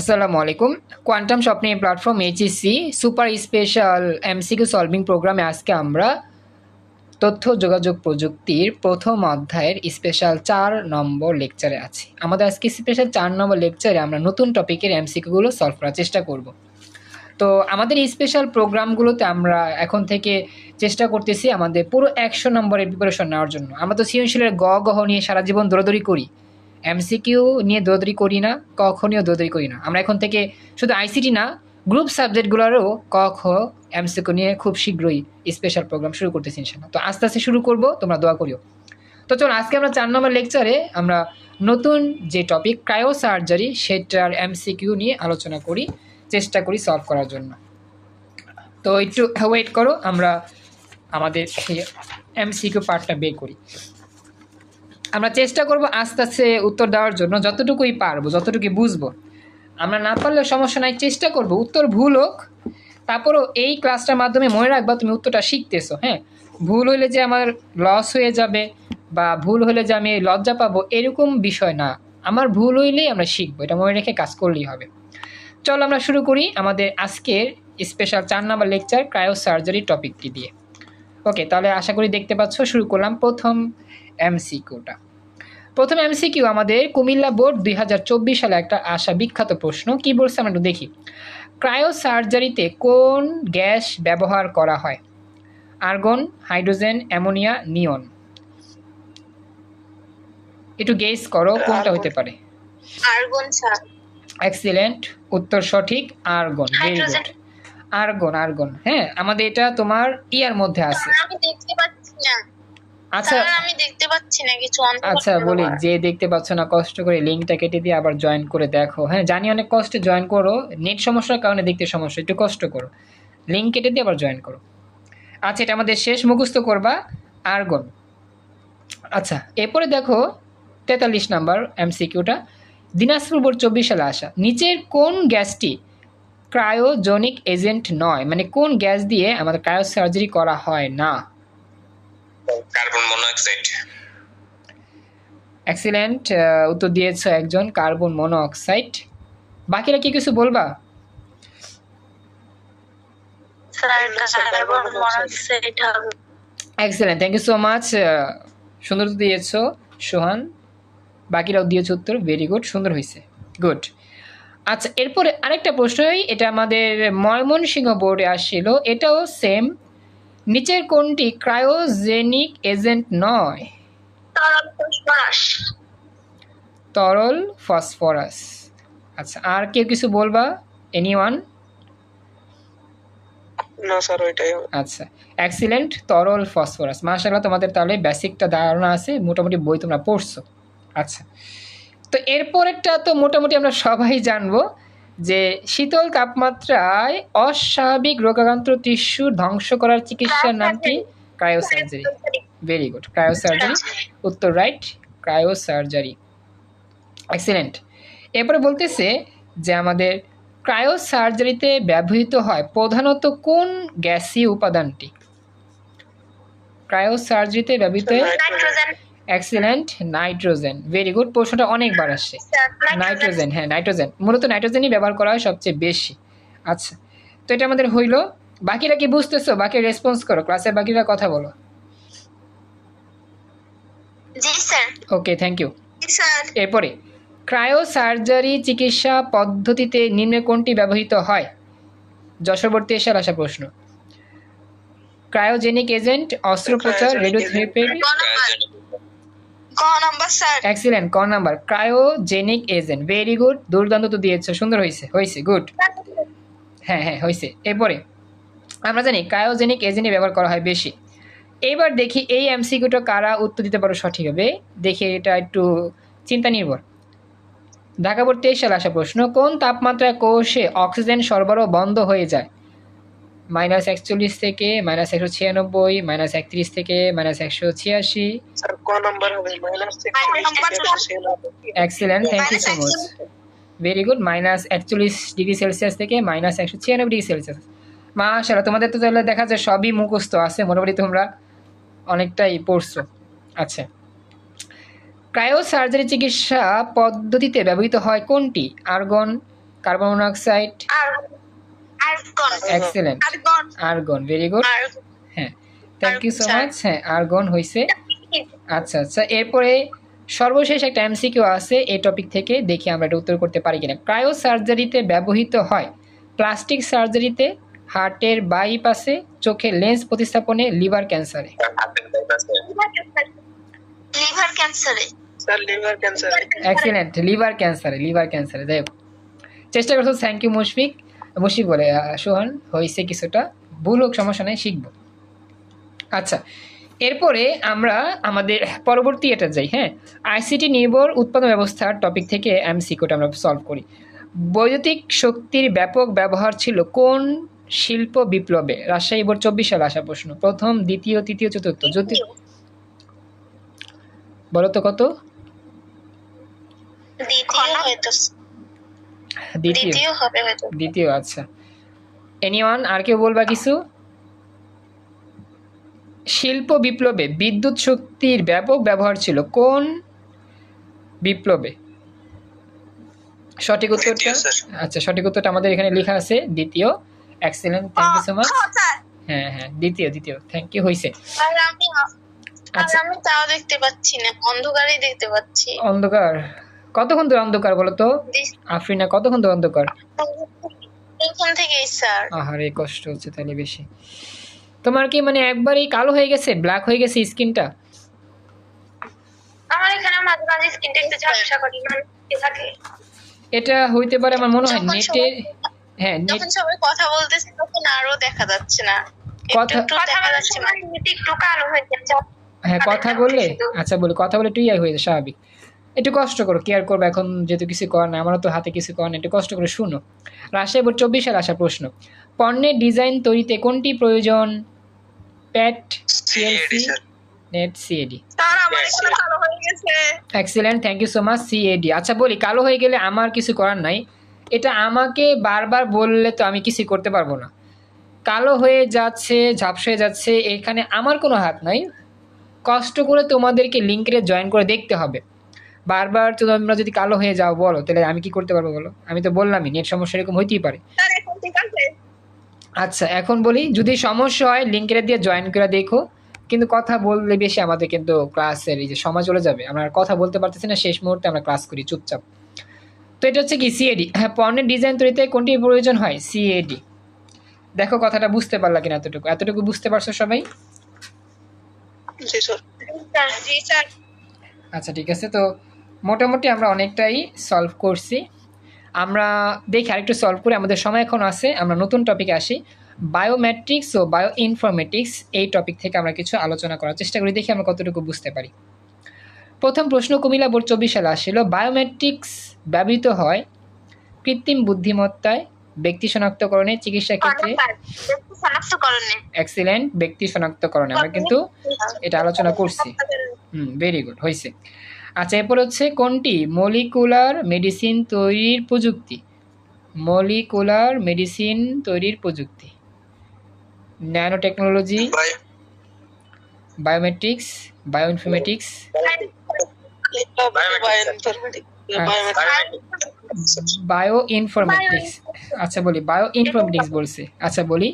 আসসালামু আলাইকুম কোয়ান্টাম স্বপ্নে platform HSC super special MCQ solving প্রোগ্রামে আজকে আমরা তথ্য, যোগাযোগ প্রযুক্তির প্রথম অধ্যায়ের স্পেশাল চার নম্বর লেকচারে আছি। আমাদের আজকে স্পেশাল চার নম্বর লেকচারে আমরা নতুন টপিকের এমসিকিউগুলো সলভ করার চেষ্টা করব। তো আমাদের স্পেশাল প্রোগ্রামগুলোতে আমরা এখন থেকে চেষ্টা করতেছি আমাদের পুরো একশো নম্বরের প্রিপারেশন নেওয়ার জন্য। আমরা তো সৃজনশীলের গ গহ নিয়ে সারা জীবন দৌড়াদৌড়ি করি। এমসিকিউ নিয়ে দৌড়াদৌড়ি করি না ক খ নিয়েও দৌড়াদৌড়ি করি না। আমরা এখন থেকে শুধু আইসিটি না গ্রুপ সাবজেক্টগুলোরও ক খ এমসিকিউ নিয়ে খুব শীঘ্রই স্পেশাল প্রোগ্রাম শুরু করতেছি ইনশাল্লাহ তো আস্তে আস্তে শুরু করব, তোমরা দোয়া করিও। তো চলো, আজকে আমরা চার নম্বর লেকচারে আমরা নতুন যে টপিক ক্রায়ো সার্জারি সেটার এমসিকিউ নিয়ে আলোচনা করি, চেষ্টা করি সলভ করার জন্য। তো একটু ওয়েট করো, আমরা আমাদের এমসিকিউ পার্টটা বের করি। আমরা চেষ্টা করব আস্তে আস্তে উত্তর দেওয়ার জন্য, যতটুকুই পারব, যতটুকুই বুঝব। আমরা না পারলে সমস্যা নাই, চেষ্টা করব। উত্তর ভুল হোক, তারপরও এই ক্লাসটার মাধ্যমে মনে রাখবা তুমি উত্তরটা শিখতেছো হ্যাঁ? ভুল হলে যে আমার লস হয়ে যাবে বা ভুল হলে যে আমি লজ্জা পাবো, এরকম বিষয় না। আমার ভুল হইলেই আমরা শিখব, এটা মনে রেখে কাজ করলেই হবে। চলো আমরা শুরু করি আমাদের আজকের স্পেশাল চার নাম্বার লেকচার ক্রায়ো সার্জারি টপিকটি দিয়ে। ওকে তাহলে আশা করি দেখতে পাচ্ছ শুরু করলাম প্রথম এমসিকিউটা। প্রথম এমসিকিউ আমাদের কুমিল্লা বোর্ড দুই হাজার সালে একটা আসা বিখ্যাত প্রশ্ন। কি বলছে আমরা একটু দেখি। ক্রায়ো সার্জারিতে কোন গ্যাস ব্যবহার করা হয়? Argon hydrogen ammonia neon. একটু গেস করো কোনটা হতে পারে? Argon sir. এক্সিলেন্ট উত্তর সঠিক argon. Very good. Argon argon হ্যাঁ আমাদের এটা তোমার ইয়ার মধ্যে আছে। আমি দেখতে পাচ্ছি না। আচ্ছা। আমি দেখতে পাচ্ছি না কিছু আচ্ছা বলি যে দেখতে পাচ্ছ না কষ্ট করে লিঙ্কটা কেটে দিয়ে আবার জয়েন করে দেখো। হ্যাঁ জানি অনেক কষ্টে জয়েন করো নেট সমস্যার কারণে দেখতে সমস্যা একটু কষ্ট করো। লিঙ্ক কেটে দিয়ে আবার জয়েন করো। আচ্ছা এটা আমাদের শেষ মুখস্থ করবা আর্গন আচ্ছা এরপরে দেখো তেতাল্লিশ নাম্বার এমসিকিউটা দিনাজপুর বোর্ড চব্বিশ সালে আসা। নিচের কোন গ্যাসটি ক্রায়োজনিক এজেন্ট নয়। মানে কোন গ্যাস দিয়ে আমাদের ক্রায়ো সার্জারি করা হয় না? Carbon monoxide. এক্সিলেন্ট উত্তর দিয়েছ একজন কার্বন মনোঅক্সাইড বাকিরা কি কিছু বলবা? স্যার কার্বন মনোক্সাইড হবে। Excellent thank you so much সুন্দর দিয়েছ সোহান। বাকিরাও দিয়েছে উত্তর ভেরি গুড সুন্দর হয়েছে গুড আচ্ছা এরপরে আরেকটা প্রশ্নই এটা আমাদের ময়মনসিংহ বোর্ডে আসছিল এটাও সেম নিচের কোনটি ক্রায়োজেনিক এজেন্ট নয়? তরল ফসফরাস। তরল ফসফরাস। আচ্ছা আর কেউ কিছু বলবা? এনি ওয়ান না স্যার ওইটাই আচ্ছা এক্সিলেন্ট তরল ফসফরাস। মাশাআল্লাহ তোমাদের তাহলে বেসিকটা ধারণা আছে মোটামুটি বই তোমরা পড়ছো। আচ্ছা তো এরপরেরটা তো মোটামুটি আমরা সবাই জানব যে শীতল তাপমাত্রায় অস্বাভাবিক রোগাক্রান্ত টিস্যু ধ্বংস করার চিকিৎসার নাম কি? ক্রায়োসার্জারি ভেরি গুড ক্রায়োসার্জারি উত্তর রাইট ক্রায়োসার্জারি এক্সিলেন্ট এরপরে বলতেছে যে আমাদের ক্রায়োসার্জারিতে ব্যবহৃত হয় প্রধানত কোন গ্যাসীয় উপাদানটি? ক্রায়োসার্জারিতে ব্যবহৃত এক্সিলেন্ট নাইট্রোজেন ভেরি গুড প্রশ্নটা অনেকবার আসছে। নাইট্রোজেন হ্যাঁ? নাইট্রোজেন মূলত নাইট্রোজেনই ব্যবহার করা হয় সবচেয়ে বেশি। আচ্ছা তো এটা আমাদের হইল। বাকিরা কি বুঝতেছো? বাকি রেসপন্স করো। ক্লাসে বাকিরা কথা বলো। জি sir okay thank you sir এরপরে ক্রায়ো সার্জারি চিকিৎসা পদ্ধতিতে নিম্নে কোনটি ব্যবহৃত হয়? যশোবর্তী এসার আসা প্রশ্ন। ক্রায়োজেনিক এজেন্ট অস্ত্রোপচার রেডিওথেরাপি এক্সিলেন্ট ক number. Cryogenic agent very good দুর্দান্ত তো দিয়েছ, সুন্দর হয়েছে হয়েছে গুড হ্যাঁ হ্যাঁ হয়েছে এরপরে, আমরা জানি ক্রায়োজেনিক এজেন্টই ব্যবহার করা হয় বেশি। এইবার দেখি এই এমসিকিউটা কারা উত্তর দিতে পারো সঠিক হবে। দেখি এটা একটু চিন্তা নির্ভর। ঢাকা বোর্ড তেইশ সালে আসা প্রশ্ন, কোন তাপমাত্রায় কোষে অক্সিজেন সরবরাহ বন্ধ হয়ে যায়? মাইনাস একচল্লিশ থেকে মাইনাস একশো ছিয়ানব্বই মাইনাস একত্রিশ থেকে মাইনাস একশো ছিয়াশি। স্যার ক নাম্বার হবে? Minus excellent thank you so much very good minus একচল্লিশ ডিগ্রি সেলসিয়াস থেকে মাইনাস একশো ছিয়ানব্বই ডিগ্রি সেলসিয়াস। মাশাআল্লাহ তোমাদের তো তাহলে দেখা যায় সবই মুখস্থ আছে মোটামুটি তোমরা অনেকটাই পড়ছো। আচ্ছা। ক্রায়ো সার্জারি চিকিৎসা পদ্ধতিতে ব্যবহৃত হয় কোনটি? Argon carbon monoxide excellent argon very good হ্যাঁ থ্যাংক ইউ সো। মাচ হ্যাঁ আর্গন হয়েছে আচ্ছা আচ্ছা এরপরে সর্বশেষ একটা এমসিকিউ আছে এই টপিক থেকে দেখি আমরা এটা উত্তর করতে পারি কিনা। ক্রায়ো সার্জারিতে ব্যবহৃত হয়। প্লাস্টিক সার্জারিতে হার্টের বাইপাসে চোখের লেন্স প্রতিস্থাপনে লিভার ক্যান্সারে লিভার ক্যান্সারে এক্সিলেন্ট লিভার ক্যান্সারে লিভার ক্যান্সারে যাই হোক। চেষ্টা করছ থ্যাংক ইউ মুশফিক মুশফিক বলে সোহান, হয়েছে কিছুটা ভুল হোক, সমস্যা নেই, শিখব। আচ্ছা এরপরে আমরা আমাদের পরবর্তী এটা যাই হ্যাঁ? আইসিটি নির্ভর উৎপাদন ব্যবস্থার টপিক থেকে এমসিকিউটা আমরা সলভ করি। বৈদ্যুতিক শক্তির ব্যাপক ব্যবহার ছিল কোন শিল্প বিপ্লবে? রাজশাহী বোর্ড চব্বিশ সালে আসা প্রশ্ন। প্রথম, দ্বিতীয়, তৃতীয়, চতুর্থ, জ্যোতি বলো তো কত? দ্বিতীয়। হবে হয়তো। দ্বিতীয় আচ্ছা। এনিওয়ান আর কেউ বলবা কিছু? শিল্প বিপ্লবে বিদ্যুৎ শক্তির ব্যাপক ব্যবহার ছিল কোন বিপ্লবে? সঠিক উত্তরটা? আচ্ছা সঠিক উত্তরটা আমাদের এখানে লেখা আছে। দ্বিতীয়। Excellent thank you so much হ্যাঁ হ্যাঁ দ্বিতীয় দ্বিতীয়। থ্যাংক ইউ আমি আচ্ছা। আমি তাও দেখতে পাচ্ছি না। অন্ধকারেই দেখতে পাচ্ছি। অন্ধকার। কতক্ষণ ধরে অন্ধকার বলো তো? আফরিনা কতক্ষণ ধরে অন্ধকার? ওখান থেকেই স্যার? আহারে কষ্ট হচ্ছে তাহলে বেশি। তোমার কি মানে একবারেই কালো হয়ে গেছে? ব্ল্যাক হয়ে গেছে স্কিনটা আমার এখানে মাঝে মাঝে স্কিনটা একটু ঝাপসা করে মানে থাকে। এটা হইতে পারে আমার মনে হয় সবাই- হ্যাঁ নেট যখন সবাই কথা বলতেছে তখন আরও দেখা যাচ্ছে না। কথা- একটু দেখা যাচ্ছে মানে একটু কালো হয়ে যাচ্ছে। হ্যাঁ কথা বললে আচ্ছা বলি কথা বলে একটু ইয়ে হয়ে যায় স্বাভাবিক। একটু কষ্ট করো কেয়ার করবে এখন যেহেতু কিছু করার না আমারও তো হাতে কিছু করার না একটু কষ্ট করে শুনো। রাজশাহী বোর্ড চব্বিশ সালে আসা প্রশ্ন পণ্যের ডিজাইন তৈরিতে কোনটি প্রয়োজন? প্যাট সিএলসি নেট সিএডি তার আমার এখানে কালো হয়ে গেছে। Excellent thank you so much CAD আচ্ছা বলি কালো হয়ে গেলে আমার কিছু করার নাই। এটা আমাকে বারবার বললে তো আমি কিছু করতে পারব না। কালো হয়ে যাচ্ছে ঝাপসা হয়ে যাচ্ছে এখানে আমার কোনো হাত নাই। কষ্ট করে তোমাদেরকে লিঙ্কে জয়েন করে দেখতে হবে। বারবার তো তোমরা যদি কালো হয়ে যাও বলো তাহলে আমি কি করতে পারব বলো? আমি তো বললামই নেট সমস্যা এরকম হইতেই পারে। স্যার এখন ঠিক আছে। আচ্ছা এখন বলি যদি সমস্যা হয় লিঙ্কের দিয়ে জয়েন করে দেখো। কিন্তু কথা বললে বেশি আমাদের কিন্তু ক্লাসের এই যে সময় চলে যাবে। আমরা কথা বলতে পারতেছি না শেষ মুহূর্তে আমরা ক্লাস করি চুপচাপ। তো এটা হচ্ছে কি সিএডি হ্যাঁ পণ্যের ডিজাইন তৈরিতে কোনটি প্রয়োজন হয়? সিএডি দেখো কথাটা বুঝতে পারলা কিনা এতটুকু। এতটুকু বুঝতে পারছ সবাই? জি স্যার স্যার। জি স্যার। আচ্ছা ঠিক আছে। তো মোটামুটি আমরা অনেকটাই সলভ করছি। আমরা দেখি আরেকটু সলভ করে আমাদের সময় এখন আছে আমরা নতুন টপিকে আসি। বায়োমেট্রিক্স ও বায়ো ইনফরমেটিক্স এই টপিক থেকে আমরা কিছু আলোচনা করার চেষ্টা করি দেখি আমরা কতটুকু বুঝতে পারি। প্রথম প্রশ্ন কুমিল্লা বোর্ড চব্বিশ সালে আসছিল বায়োমেট্রিক্স ব্যবহৃত হয় কৃত্রিম বুদ্ধিমত্তায় ব্যক্তি শনাক্তকরণে চিকিৎসা ক্ষেত্রে? এক্সিলেন্ট ব্যক্তি শনাক্তকরণে। আমরা কিন্তু এটা আলোচনা করছি। হুম ভেরি গুড হয়েছে আচ্ছা এরপর হচ্ছে কোনটি? মলিকুলার মেডিসিন তৈরির প্রযুক্তি। মলিকুলার মেডিসিন তৈরির প্রযুক্তি। Nano technology biometrics bioinformatics. Bioinformatics আচ্ছা বলি বায়ো ইনফরমেটিক্স বলছে। আচ্ছা বলি।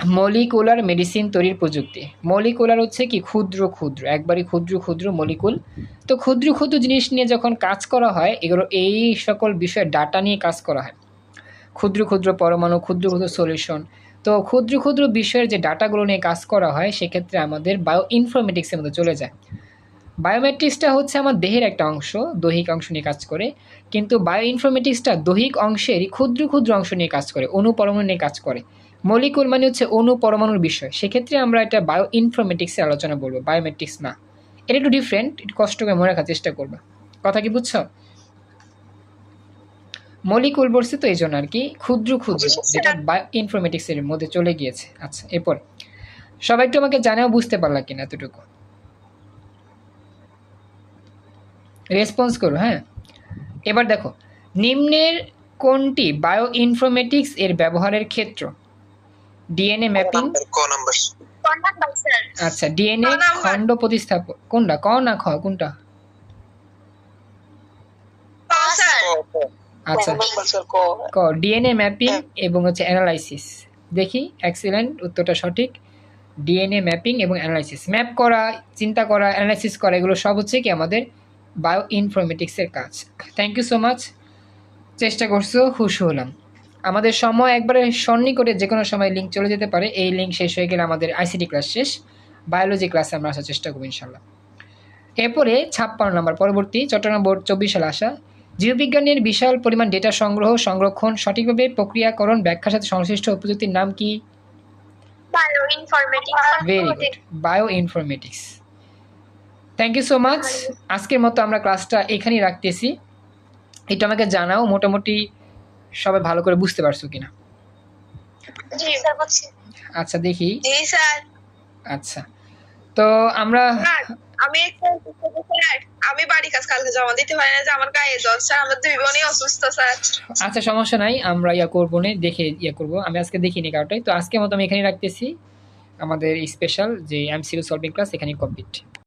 মলিকুলার মেডিসিন তৈরির প্রযুক্তি। মলিকুলার হচ্ছে কি? ক্ষুদ্র ক্ষুদ্র। একবারই ক্ষুদ্র ক্ষুদ্র, মলিকুল। তো ক্ষুদ্র ক্ষুদ্র জিনিস নিয়ে যখন কাজ করা হয়, এগুলো এই সকল বিষয়ে ডাটা নিয়ে কাজ করা হয়। ক্ষুদ্র ক্ষুদ্র পরমাণু, ক্ষুদ্র ক্ষুদ্র সলিউশন তো ক্ষুদ্র ক্ষুদ্র বিষয়ের যে ডাটাগুলো নিয়ে কাজ করা হয়, সেক্ষেত্রে আমাদের বায়ো ইনফরমেটিক্সের মধ্যে চলে যায়। বায়োমেট্রিক্সটা হচ্ছে আমার দেহের একটা অংশ, দৈহিক অংশ নিয়ে কাজ করে। কিন্তু বায়ো ইনফরমেটিক্সটা দৈহিক অংশেরই ক্ষুদ্র ক্ষুদ্র অংশ নিয়ে কাজ করে অণু পরমাণু নিয়ে কাজ করে। মলিকুল মানে হচ্ছে অণু পরমাণুর বিষয়। সেক্ষেত্রে আমরা এটা বায়ো ইনফরমেটিক্সের আলোচনা বলব বায়োমেট্রিক্স না। এটা একটু ডিফারেন্ট একটু কষ্ট করে মনে রাখার চেষ্টা করবা। কথা কি বুঝছ? মলিকুল বলছে তো এই জন্য আর কি ক্ষুদ্র ক্ষুদ্র যেটা বায়ো ইনফরমেটিক্সের মধ্যে চলে গিয়েছে। আচ্ছা এরপর। সবাই একটু আমাকে জানাও বুঝতে পারলা কিনা এতটুকু। রেসপন্স করো হ্যাঁ। এবার দেখো নিম্নের কোনটি বায়ো ইনফরমেটিক্স এর ব্যবহারের ক্ষেত্র? ডিএনএ ম্যাপিং ক নাম্বার নাম্বার আচ্ছা ডিএনএ খণ্ড প্রতিস্থাপন কোনটা? ক না খ কোনটা? আচ্ছা। নাম্বার স্যার ক ক ডিএনএ ম্যাপিং এবং হচ্ছে অ্যানালাইসিস দেখি এক্সিলেন্ট উত্তরটা সঠিক। ডিএনএ ম্যাপিং এবং অ্যানালাইসিস ম্যাপ করা চিন্তা করা অ্যানালাইসিস করা এগুলো সব হচ্ছে কি আমাদের বায়ো ইনফরমেটিক্সের কাজ। থ্যাংক ইউ সো মাচ চেষ্টা করছ খুশি হলাম। আমাদের সময় একবারে সন্নি করে যে কোনো সময় লিঙ্ক চলে যেতে পারে। এই লিঙ্ক শেষ হয়ে গেলে আমাদের আইসিটি ক্লাস শেষ। বায়োলজি ক্লাসে আমরা আসার চেষ্টা করব ইনশাল্লাহ এরপরে ছাপ্পান্ন নম্বর পরবর্তী চট্টগ্রাম বোর্ড চব্বিশ সালে আসা। জীববিজ্ঞানের বিশাল পরিমাণ ডেটা সংগ্রহ সংরক্ষণ সঠিকভাবে প্রক্রিয়াকরণ ব্যাখ্যার সাথে সংশ্লিষ্ট প্রযুক্তির নাম কি? Bioinformatics very good bioinformatics thank you so much আজকের মতো আমরা ক্লাসটা এখানেই রাখতেছি। এটা আমাকে জানাও মোটামুটি সবাই ভালো করে বুঝতে পারছ কিনা? আচ্ছা দেখি। আচ্ছা। তো আমরা আমি আমি বাড়ি কাজ কালকে জমা দিতে পারি না যে আমার গায়ে জ্বর স্যার আমার দুই বোনই অসুস্থ স্যার। আচ্ছা সমস্যা নাই আমরা ইয়া করব না দেখে ইয়া করব। আমি আজকে দেখিনি কারোটাই তো আজকের মতো আমি এখানেই রাখতেছি। আমাদের স্পেশাল যে এমসিকিউ সলভিং ক্লাস এখানে কমপ্লিট